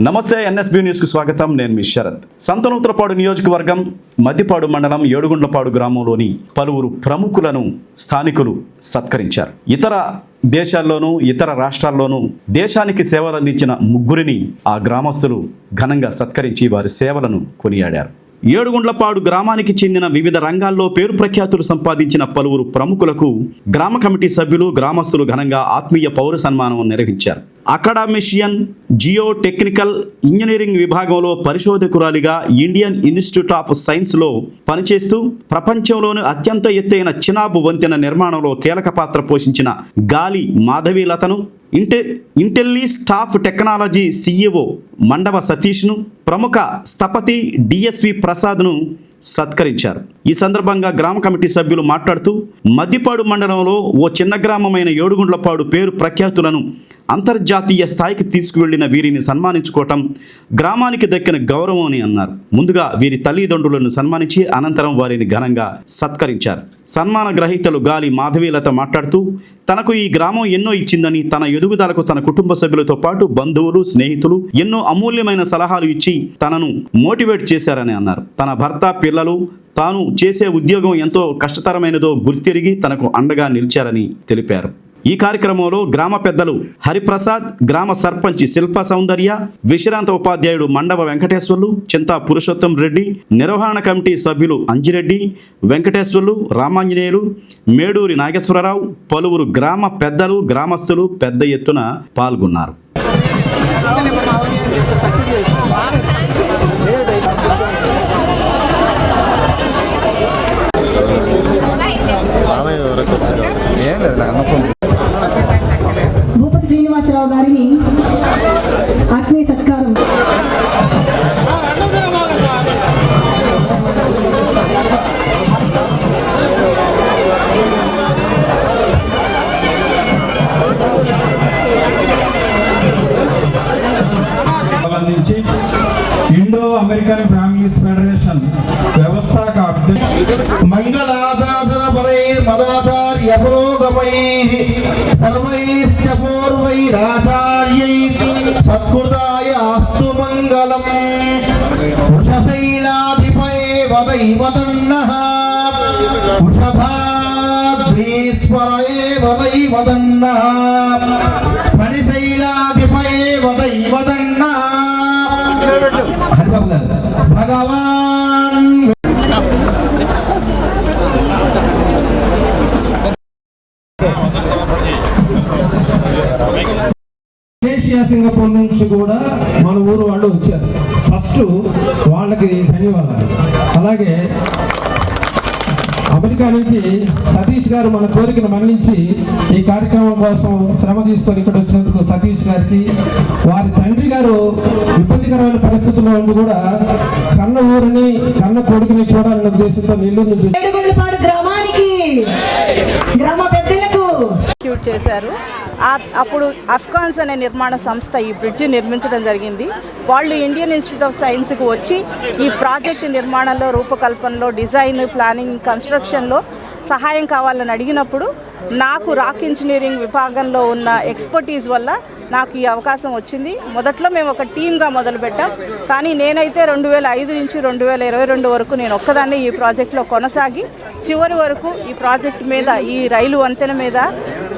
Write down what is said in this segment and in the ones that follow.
నమస్తే ఎన్ఎస్బి న్యూస్కు స్వాగతం. నేను మీ శరత్. సంతనూత్రపాడు నియోజకవర్గం మద్దిపాడు మండలం ఏడుగుండ్లపాడు గ్రామంలోని పలువురు ప్రముఖులను స్థానికులు సత్కరించారు. ఇతర దేశాల్లోనూ ఇతర రాష్ట్రాల్లోనూ దేశానికి సేవలు అందించిన ముగ్గురిని ఆ గ్రామస్తులు ఘనంగా సత్కరించి వారి సేవలను కొనియాడారు. ఏడుగుండ్లపాడు గ్రామానికి చెందిన వివిధ రంగాల్లో పేరు ప్రఖ్యాతులు సంపాదించిన పలువురు ప్రముఖులకు గ్రామ కమిటీ సభ్యులు గ్రామస్తులు ఘనంగా ఆత్మీయ పౌర సన్మానం నిర్వహించారు. అకాడమిషియన్ జియో టెక్నికల్ ఇంజనీరింగ్ విభాగంలో పరిశోధకురాలిగా ఇండియన్ ఇన్స్టిట్యూట్ ఆఫ్ సైన్స్లో పనిచేస్తూ ప్రపంచంలోని అత్యంత ఎత్తైన చినాబు వంతెన నిర్మాణంలో కీలక పాత్ర పోషించిన గాలి మాధవీలతను ఇంటె intelli staff technology CEO Mandava సతీష్ను ప్రముఖ స్థపతి డిఎస్వి ప్రసాద్ను సత్కరించారు. ఈ సందర్భంగా గ్రామ కమిటీ సభ్యులు మాట్లాడుతూ మద్దిపాడు మండలంలో ఓ చిన్న గ్రామమైన ఏడుగుండ్లపాడు పేరు ప్రఖ్యాతులను అంతర్జాతీయ స్థాయికి తీసుకువెళ్ళిన వీరిని సన్మానించుకోవటం గ్రామానికి దక్కిన గౌరవం అని అన్నారు. ముందుగా వీరి తల్లిదండ్రులను సన్మానించి అనంతరం వారిని ఘనంగా సత్కరించారు. సన్మాన గ్రహీతలు గాలి మాధవీలత మాట్లాడుతూ తనకు ఈ గ్రామం ఎన్నో ఇచ్చిందని తన ఎదుగుదలకు తన కుటుంబ సభ్యులతో పాటు బంధువులు స్నేహితులు ఎన్నో అమూల్యమైన సలహాలు ఇచ్చి తనను మోటివేట్ చేశారని అన్నారు. తన భర్త పిల్లలు తాను చేసే ఉద్యోగం ఎంతో కష్టతరమైనదో గుర్తిరిగి తనకు అండగా నిలిచారని తెలిపారు. ఈ కార్యక్రమంలో గ్రామ పెద్దలు హరిప్రసాద్ గ్రామ సర్పంచ్ శిల్ప సౌందర్య విశ్రాంత ఉపాధ్యాయుడు మండవ వెంకటేశ్వర్లు చింతా పురుషోత్తం రెడ్డి నిర్వహణ కమిటీ సభ్యులు అంజిరెడ్డి వెంకటేశ్వర్లు రామాంజనేయులు మేడూరి నాగేశ్వరరావు పలువురు గ్రామ పెద్దలు గ్రామస్తులు పెద్ద ఎత్తున పాల్గొన్నారు. ఇండో అమెరికన్ ఫ్యామిలీస్ ఫెడరేషన్ వ్యవస్థాక అధ్యక్షుడు పరై మదాచార్య పురోగమై సర్వైశ్చ పూర్వైరాచార్యైః సత్కృతాయ అస్తు మంగళం వృషశైలాధిపయేవ దైవతన్నః వృషభాద్రీశ్వరయేవ దైవతన్నః ఫణిశైలాధిపయేవ దైవతన్నః హరిబాబు గారు భగవాన్ మలేషియా సింగపూర్ నుంచి కూడా మన ఊరు వాళ్ళు వచ్చారు. ఫస్ట్ వాళ్ళకి ధన్యవాదాలు. అలాగే అమెరికా నుంచి సతీష్ గారు మన కోరికను మరణించి ఈ కార్యక్రమం కోసం శ్రమ తీసుకొని ఇక్కడ వచ్చినందుకు సతీష్ గారికి వారి తండ్రి గారు దిక్కుమాలిన పరిస్థితుల్లో ఉండి కూడా కన్న ఊరిని కన్న కొడుకుని చూడాలనే ఉద్దేశంతో నెల్లూరు నుంచి ఏడుగుండ్లపాడు గ్రామానికి గ్రామ పెద్దలకు. ఎగ్జిక్యూట్ చేశారు. ఆ- అప్పుడు అఫ్ఘాన్స్ అనే నిర్మాణ సంస్థ ఈ బ్రిడ్జి నిర్మించడం జరిగింది. వాళ్ళు ఇండియన్ ఇన్స్టిట్యూట్ ఆఫ్ సైన్స్కి వచ్చి ఈ ప్రాజెక్ట్ నిర్మాణంలో రూపకల్పనలో డిజైన్ ప్లానింగ్ కన్స్ట్రక్షన్లో సహాయం కావాలని అడిగినప్పుడు నాకు రాక్ ఇంజనీరింగ్ విభాగంలో ఉన్న ఎక్స్పర్టీస్ వల్ల నాకు ఈ అవకాశం వచ్చింది. మొదట్లో మేము ఒక టీమ్గా మొదలుపెట్టాం. కానీ నేనైతే రెండు వేల ఐదు నుంచి రెండు వేల ఇరవై రెండు వరకు నేను ఒక్కదాన్నే ఈ ప్రాజెక్ట్లో కొనసాగి చివరి వరకు ఈ ప్రాజెక్ట్ మీద ఈ రైలు వంతెన మీద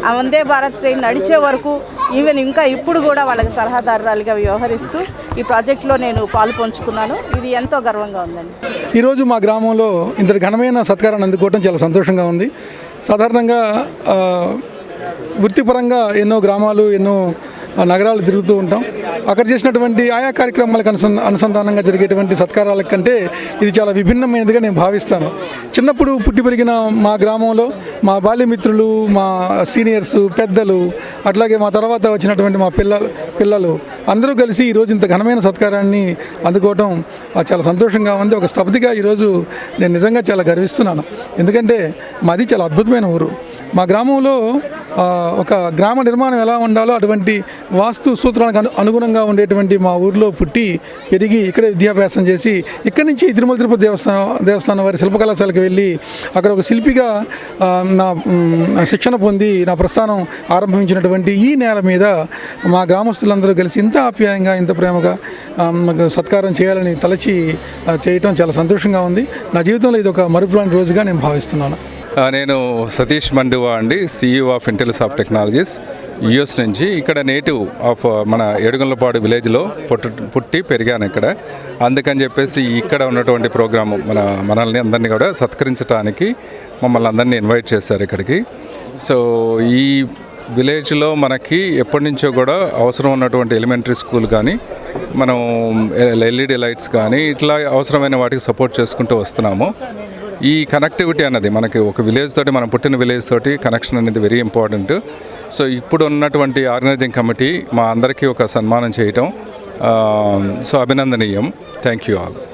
ఆ వందే భారత్ ట్రైన్ నడిచే వరకు ఈవెన్ ఇంకా ఇప్పుడు కూడా వాళ్ళకి సలహాదారురాలుగా వ్యవహరిస్తూ ఈ ప్రాజెక్ట్లో నేను పాలు పంచుకున్నాను. ఇది ఎంతో గర్వంగా ఉందండి. ఈరోజు మా గ్రామంలో ఇంత ఘనమైన సత్కారాన్ని అందుకోవడం చాలా సంతోషంగా ఉంది. సాధారణంగా వృత్తిపరంగా ఎన్నో గ్రామాలు ఎన్నో నగరాలు తిరుగుతూ ఉంటాం. అక్కడ చేసినటువంటి ఆయా కార్యక్రమాలకు అనుసం అనుసంధానంగా జరిగేటువంటి సత్కారాల కంటే ఇది చాలా విభిన్నమైనదిగా నేను భావిస్తాను. చిన్నప్పుడు పుట్టి పెరిగిన మా గ్రామంలో మా బాల్యమిత్రులు మా సీనియర్స్ పెద్దలు అట్లాగే మా తర్వాత వచ్చినటువంటి మా పిల్ల పిల్లలు అందరూ కలిసి ఈరోజు ఇంత ఘనమైన సత్కారాన్ని అందుకోవటం చాలా సంతోషంగా ఉంది. ఒక స్తబ్దిగా ఈరోజు నేను నిజంగా చాలా గర్విస్తున్నాను. ఎందుకంటే మాది చాలా అద్భుతమైన ఊరు. మా గ్రామంలో ఒక గ్రామ నిర్మాణం ఎలా ఉండాలో అటువంటి వాస్తు సూత్రాలకు అను అనుగుణంగా ఉండేటువంటి మా ఊర్లో పుట్టి పెరిగి ఇక్కడే విద్యాభ్యాసం చేసి ఇక్కడి నుంచి తిరుమల తిరుపతి దేవస్థానం దేవస్థానం వారి శిల్పకళాశాలకు వెళ్ళి అక్కడ ఒక శిల్పిగా నా శిక్షణ పొంది నా ప్రస్థానం ఆరంభించినటువంటి ఈ నేల మీద మా గ్రామస్తులందరూ కలిసి ఇంత ఆప్యాయంగా ఇంత ప్రేమగా మాకు సత్కారం చేయాలని తలచి చేయటం చాలా సంతోషంగా ఉంది. నా జీవితంలో ఇది ఒక మరుపులాంటి రోజుగా నేను భావిస్తున్నాను. నేను సతీష్ మండువా అండి CEO of intellis of technologies US నుంచి ఇక్కడ నేటివ్ ఆఫ్ మన ఏడుగులపాడు విలేజ్లో పుట్టు పుట్టి పెరిగాను ఇక్కడ. అందుకని చెప్పేసి ఇక్కడ ఉన్నటువంటి ప్రోగ్రాము మన మనల్ని అందరినీ కూడా సత్కరించడానికి మమ్మల్ని అందరినీ ఇన్వైట్ చేశారు ఇక్కడికి. సో ఈ విలేజ్లో మనకి ఎప్పటి నుంచో కూడా అవసరం ఉన్నటువంటి ఎలిమెంటరీ స్కూల్ కానీ మనం ఎల్ఈడి లైట్స్ కానీ ఇట్లా అవసరమైన వాటికి సపోర్ట్ చేసుకుంటూ వస్తున్నాము. ఈ కనెక్టివిటీ అన్నది మనకి ఒక విలేజ్ తోటి మనం పుట్టిన విలేజ్ తోటి కనెక్షన్ అనేది వెరీ ఇంపార్టెంట్ సో ఇప్పుడు ఉన్నటువంటి ఆర్గనైజింగ్ కమిటీ మా అందరికీ ఒక సన్మానం చేయటం సో అభినందనీయం. Thank you all